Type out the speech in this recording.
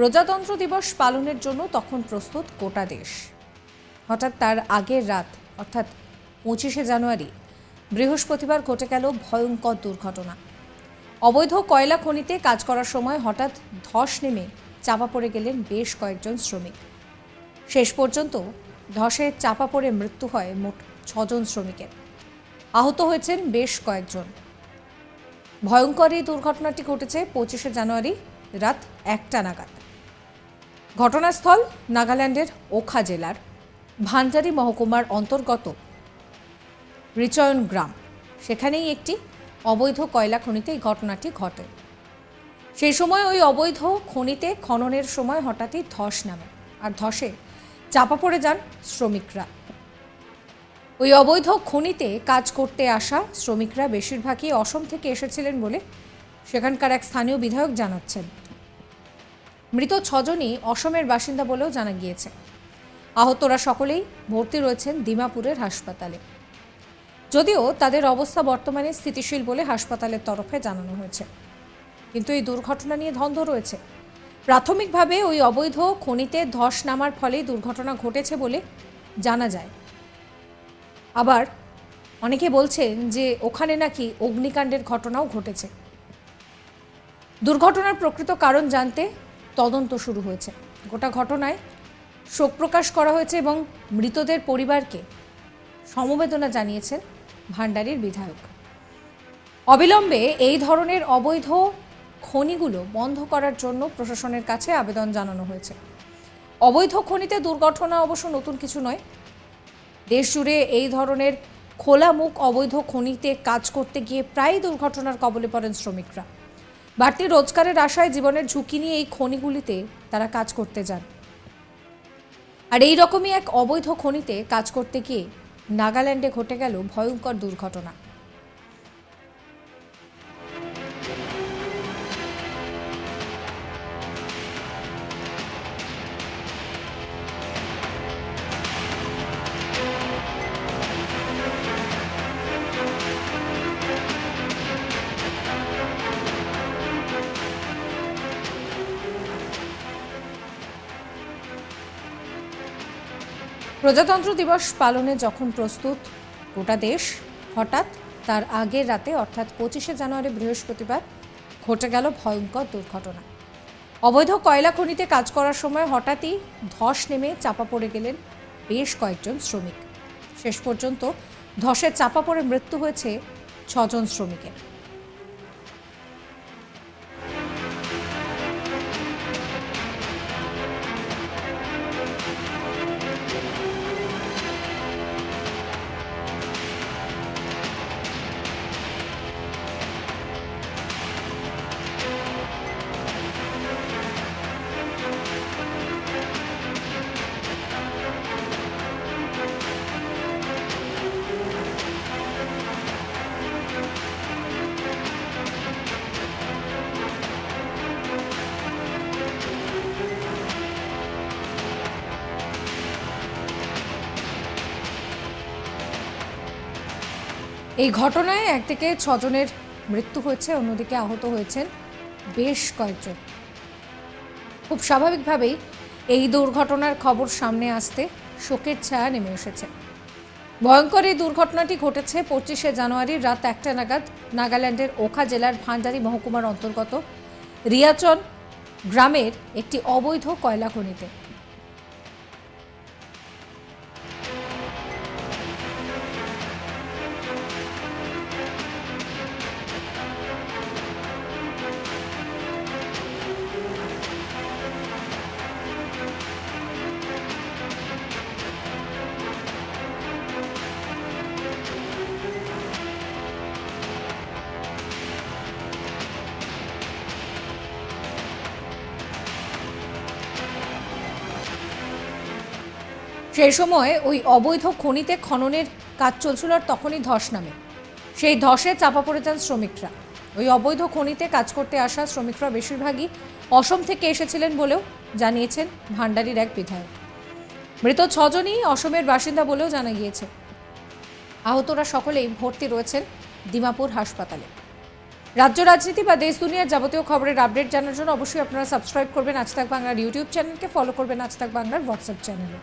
প্রজাতন্ত্র দিবস পালনের জন্য তখন প্রস্তুত গোটা দেশ। হঠাৎ তার আগের রাত, অর্থাৎ পঁচিশে জানুয়ারি, বৃহস্পতিবার ঘটে গেল ভয়ঙ্কর দুর্ঘটনা। অবৈধ কয়লা খনিতে কাজ করার সময় হঠাৎ ধস নেমে চাপা পড়ে গেলেন বেশ কয়েকজন শ্রমিক। শেষ পর্যন্ত ধসে চাপা পড়ে মৃত্যু হয় মোট ছজন শ্রমিকের। আহত হয়েছেন বেশ কয়েকজন। ভয়ঙ্কর এই দুর্ঘটনাটি ঘটেছে পঁচিশে জানুয়ারি রাত একটা নাগাদ। ঘটনাস্থল নাগাল্যান্ডের ওখা জেলার ভান্ডারি মহকুমার অন্তর্গত রিচয়ন গ্রাম। সেখানেই একটি অবৈধ কয়লা খনিতে এই ঘটনাটি ঘটে। সেই সময় ওই অবৈধ খনিতে খননের সময় হঠাৎই ধস নামে আর ধসে চাপা পড়ে যান শ্রমিকরা। ওই অবৈধ খনিতে কাজ করতে আসা শ্রমিকরা বেশিরভাগই অসম থেকে এসেছিলেন বলে সেখানকার এক স্থানীয় বিধায়ক জানাচ্ছেন। মৃত ছজনই অসমের বাসিন্দা বলেও জানা গিয়েছে। আহতরা সকলেই ভর্তি রয়েছেন দিমাপুরের হাসপাতালে। যদিও তাদের অবস্থা বর্তমানে স্থিতিশীল বলে হাসপাতালের তরফে জানানো হয়েছে। কিন্তু এই দুর্ঘটনা নিয়ে ধন্ধ রয়েছে। প্রাথমিকভাবে ওই অবৈধ খনিতে ধস নামার ফলেই দুর্ঘটনা ঘটেছে বলে জানা যায়। আবার অনেকে বলছেন যে ওখানে নাকি অগ্নিকাণ্ডের ঘটনাও ঘটেছে। দুর্ঘটনার প্রকৃত কারণ জানতে তদন্ত শুরু হয়েছে। গোটা ঘটনায় শোক প্রকাশ করা হয়েছে এবং মৃতদের পরিবারকে সমবেদনা জানিয়েছেন ভান্ডারির বিধায়ক। অবিলম্বে এই ধরনের অবৈধ খনিগুলো বন্ধ করার জন্য প্রশাসনের কাছে আবেদন জানানো হয়েছে। অবৈধ খনিতে দুর্ঘটনা অবশ্য নতুন কিছু নয়। দেশ জুড়ে এই ধরনের খোলা মুখ অবৈধ খনিতে কাজ করতে গিয়ে প্রায় দুর্ঘটনার কবলে পড়েন শ্রমিকরা। বাড়তি রোজগারের আশায় জীবনের ঝুঁকি নিয়ে এই খনিগুলিতে তারা কাজ করতে যান। আর এই রকমই এক অবৈধ খনিতে কাজ করতে গিয়ে নাগাল্যান্ডে ঘটে গেল ভয়ঙ্কর দুর্ঘটনা। প্রজাতন্ত্র দিবস পালনে যখন প্রস্তুত, গোটা দেশ হঠাৎ তার আগের রাতে, অর্থাৎ পঁচিশে জানুয়ারি বৃহস্পতিবার, ঘটে গেল ভয়ঙ্কর দুর্ঘটনা। অবৈধ কয়লা খনিতে কাজ করার সময় হঠাৎই ধস নেমে চাপা পড়ে গেলেন বেশ কয়েকজন শ্রমিক। শেষ পর্যন্ত ধসে চাপা পড়ে মৃত্যু হয়েছে ছজন শ্রমিকের। এই ঘটনায় একদিকে ছজনের মৃত্যু হয়েছে, অন্যদিকে আহত হয়েছেন বেশ কয়েকজন। খুব স্বাভাবিকভাবেই এই দুর্ঘটনার খবর সামনে আসতে শোকের ছায়া নেমে এসেছে। ভয়ঙ্কর এই দুর্ঘটনাটি ঘটেছে পঁচিশে জানুয়ারির রাত একটা নাগাদ নাগাল্যান্ডের ওখা জেলার ভান্ডারি মহকুমার অন্তর্গত রিয়াচন গ্রামের একটি অবৈধ কয়লা খনিতে। সেই সময় ওই অবৈধ খনিতে খননের কাজ চলছিল আর তখনই ধস নামে। সেই ধসে চাপা পড়ে যান শ্রমিকরা। ওই অবৈধ খনিতে কাজ করতে আসা শ্রমিকরা বেশিরভাগই অসম থেকে এসেছিলেন বলেও জানিয়েছেন ভান্ডারির এক বিধায়ক। মৃত ছজনই অসমের বাসিন্দা বলেও জানা গিয়েছে। আহতরা সকলেই ভর্তি রয়েছেন দিমাপুর হাসপাতালে। রাজ্য রাজনীতি বা দেশ দুনিয়ার যাবতীয় খবরের আপডেট জানার জন্য অবশ্যই আপনারা সাবস্ক্রাইব করবেন। আজ তাক বাংলার ইউটিউব চ্যানেলকে ফলো করবেন। আজ তাক বাংলার হোয়াটসঅ্যাপ চ্যানেলে।